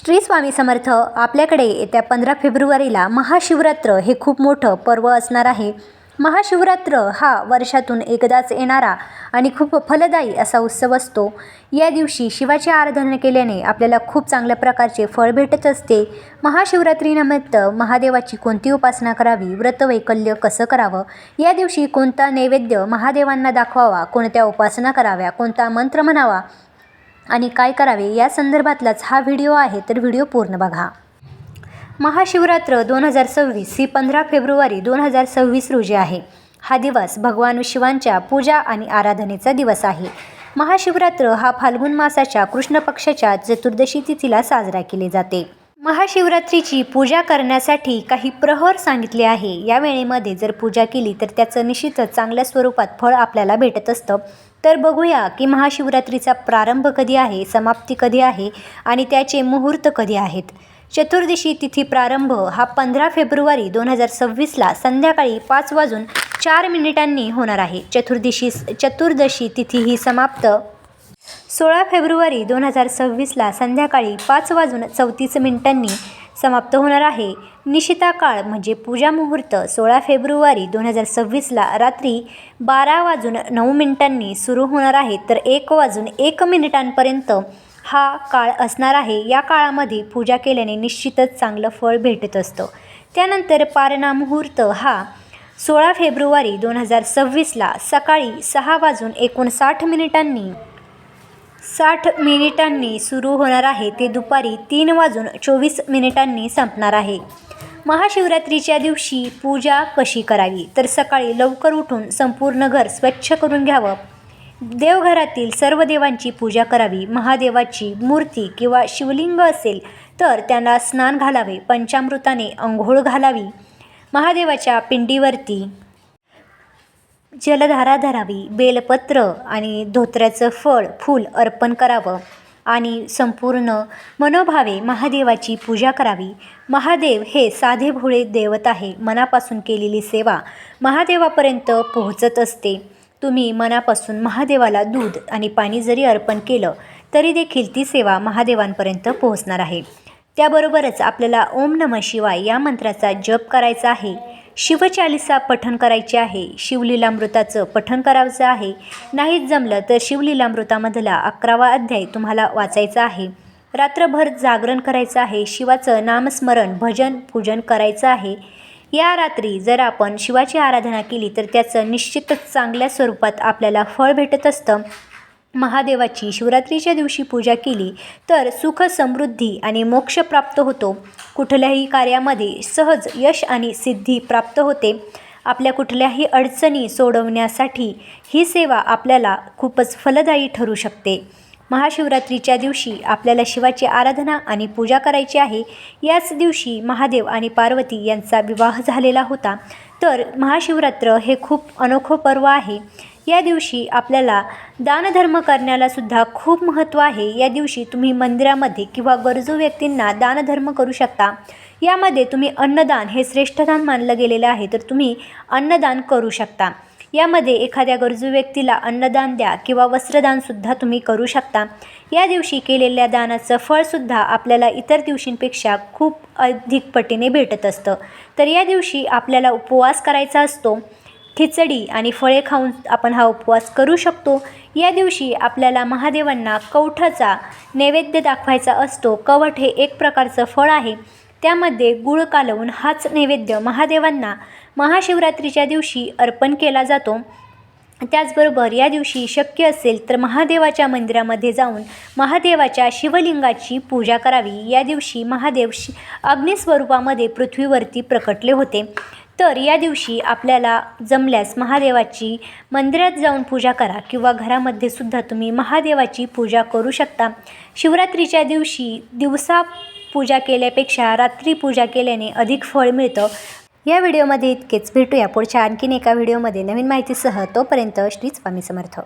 श्री स्वामी समर्थ आपल्याकडे येत्या पंधरा फेब्रुवारीला महाशिवरात्र हे खूप मोठं पर्व असणार आहे. महाशिवरात्र हा वर्षातून एकदाच येणारा आणि खूप फलदायी असा उत्सव असतो. या दिवशी शिवाची आराधना केल्याने आपल्याला खूप चांगल्या प्रकारचे फळ भेटत असते. महाशिवरात्रीनिमित्त महादेवाची कोणती उपासना करावी व्रतवैकल्य कसं करावं या दिवशी कोणता नैवेद्य महादेवांना दाखवावा कोणत्या उपासना कराव्या कोणता मंत्र म्हणावा आणि काय करावे या संदर्भातलाच हा व्हिडिओ आहे तर व्हिडिओ पूर्ण बघा. महाशिवरात्र दोन हजार सव्वीस ही पंधरा फेब्रुवारी दोन हजार सव्वीस रोजी आहे. हा दिवस भगवान शिवांच्या पूजा आणि आराधनेचा दिवस आहे. महाशिवरात्र हा फाल्गुन मासाच्या कृष्ण पक्षाच्या चतुर्दशी तिथीला साजरा केले जाते. महाशिवरात्रीची पूजा करण्यासाठी काही प्रहर सांगितले आहे. या वेळेमध्ये जर पूजा केली तर त्याचं निश्चितच चांगल्या स्वरूपात फळ आपल्याला भेटत असतं. तर बघूया की महाशिवरात्रीचा प्रारंभ कधी आहे समाप्ती कधी आहे आणि त्याचे मुहूर्त कधी आहेत. चतुर्दशी तिथी प्रारंभ हा पंधरा फेब्रुवारी दोन हजार सव्वीसला संध्याकाळी पाच वाजून चार मिनिटांनी होणार आहे. चतुर्दशी चतुर्दशी तिथी ही समाप्त. सोळा फेब्रुवारी दोन हजार सव्वीसला संध्याकाळी पाच वाजून चौतीस मिनिटांनी समाप्त होणार आहे. निशिता काळ म्हणजे पूजा मुहूर्त सोळा फेब्रुवारी दोन हजार सव्वीसला रात्री बारा वाजून नऊ मिनिटांनी सुरू होणार आहे. तर एक वाजून एक मिनिटांपर्यंत हा काळ असणार आहे. या काळामध्ये पूजा केल्याने निश्चितच चांगलं फळ भेटत असतं. त्यानंतर पारणा मुहूर्त हा सोळा फेब्रुवारी दोन हजार सव्वीसला सकाळी सहा वाजून एकोणसाठ मिनिटांनी साठ मिनिटांनी सुरू होणार आहे ते दुपारी तीन वाजून चोवीस मिनिटांनी संपणार आहे. महाशिवरात्रीच्या दिवशी पूजा कशी करावी? तर सकाळी लवकर उठून संपूर्ण घर स्वच्छ करून घ्यावं. देवघरातील सर्व देवांची पूजा करावी. महादेवाची मूर्ती किंवा शिवलिंग असेल तर त्यांना स्नान घालावे. पंचामृताने अंघोळ घालावी. महादेवाच्या पिंडीवरती जलधारा धरावी बेलपत्र आणि धोत्र्याचं फळ फूल अर्पण करावं आणि संपूर्ण मनोभावे महादेवाची पूजा करावी. महादेव हे साधे भोळे देवत आहे मनापासून केलेली सेवा महादेवापर्यंत पोहोचत असते. तुम्ही मनापासून महादेवाला दूध आणि पाणी जरी अर्पण केलं तरी देखील ती सेवा महादेवांपर्यंत पोहोचणार आहे. त्याबरोबरच आपल्याला ओम नम शिवाय या मंत्राचा जप करायचा आहे. शिवचालिसा पठण करायचे आहे. शिवलीलामृताचं पठण करायचं आहे. नाहीच जमलं तर शिवलीलामृतामधला अकरावा अध्याय तुम्हाला वाचायचा आहे. रात्रभर जागरण करायचं आहे. शिवाचं नामस्मरण भजन पूजन करायचं आहे. या रात्री जर आपण शिवाची आराधना केली तर त्याचं निश्चितच चांगल्या स्वरूपात आपल्याला फळ भेटत असतं. महादेवाची शिवरात्रीच्या दिवशी पूजा केली तर सुख समृद्धी आणि मोक्ष प्राप्त होतो. कुठल्याही कार्यामध्ये सहज यश आणि सिद्धी प्राप्त होते. आपल्या कुठल्याही अडचणी सोडवण्यासाठी ही सेवा आपल्याला खूपच फलदायी ठरू शकते. महाशिवरात्रीच्या दिवशी आपल्याला शिवाची आराधना आणि पूजा करायची आहे. याच दिवशी महादेव आणि पार्वती यांचा विवाह झालेला होता. तर महाशिवरात्र हे खूप अनोखं पर्व आहे. या दिवशी आपल्याला दानधर्म करण्याला सुद्धा खूप महत्त्व आहे. या दिवशी तुम्ही मंदिरामध्ये किंवा गरजू व्यक्तींना दानधर्म करू शकता. यामध्ये तुम्ही अन्नदान हे श्रेष्ठदान मानलं गेलेलं आहे तर तुम्ही अन्नदान करू शकता. यामध्ये एखाद्या गरजू व्यक्तीला अन्नदान द्या किंवा वस्त्रदानसुद्धा तुम्ही करू शकता. या दिवशी केलेल्या दानाचं फळसुद्धा आपल्याला इतर दिवशींपेक्षा खूप अधिक पटीने भेटत असतं. तर या दिवशी आपल्याला उपवास करायचा असतो. खिचडी आणि फळे खाऊन आपण हा उपवास करू शकतो. या दिवशी आपल्याला महादेवांना कवठाचा नैवेद्य दाखवायचा असतो. कवठ हे एक प्रकारचं फळ आहे. त्यामध्ये गुळ कालवून हाच नैवेद्य महादेवांना महाशिवरात्रीच्या दिवशी अर्पण केला जातो. त्याचबरोबर या दिवशी शक्य असेल तर महादेवाच्या मंदिरामध्ये जाऊन महादेवाच्या शिवलिंगाची पूजा करावी. या दिवशी महादेव शि अग्निस्वरूपामध्ये पृथ्वीवरती प्रकटले होते. तर या दिवशी आपल्याला जमल्यास महादेवाची मंदिरात जाऊन पूजा करा किंवा घरामध्ये सुद्धा तुम्ही महादेवाची पूजा करू शकता. शिवरात्रीच्या दिवशी दिवसा पूजा केल्यापेक्षा रात्री पूजा केल्याने अधिक फळ मिळतं. या व्हिडिओमध्ये इतकेच. भेटूया पुढच्या आणखीन एका व्हिडिओमध्ये. नवीन माहितीसह तोपर्यंत श्री स्वामी समर्थ.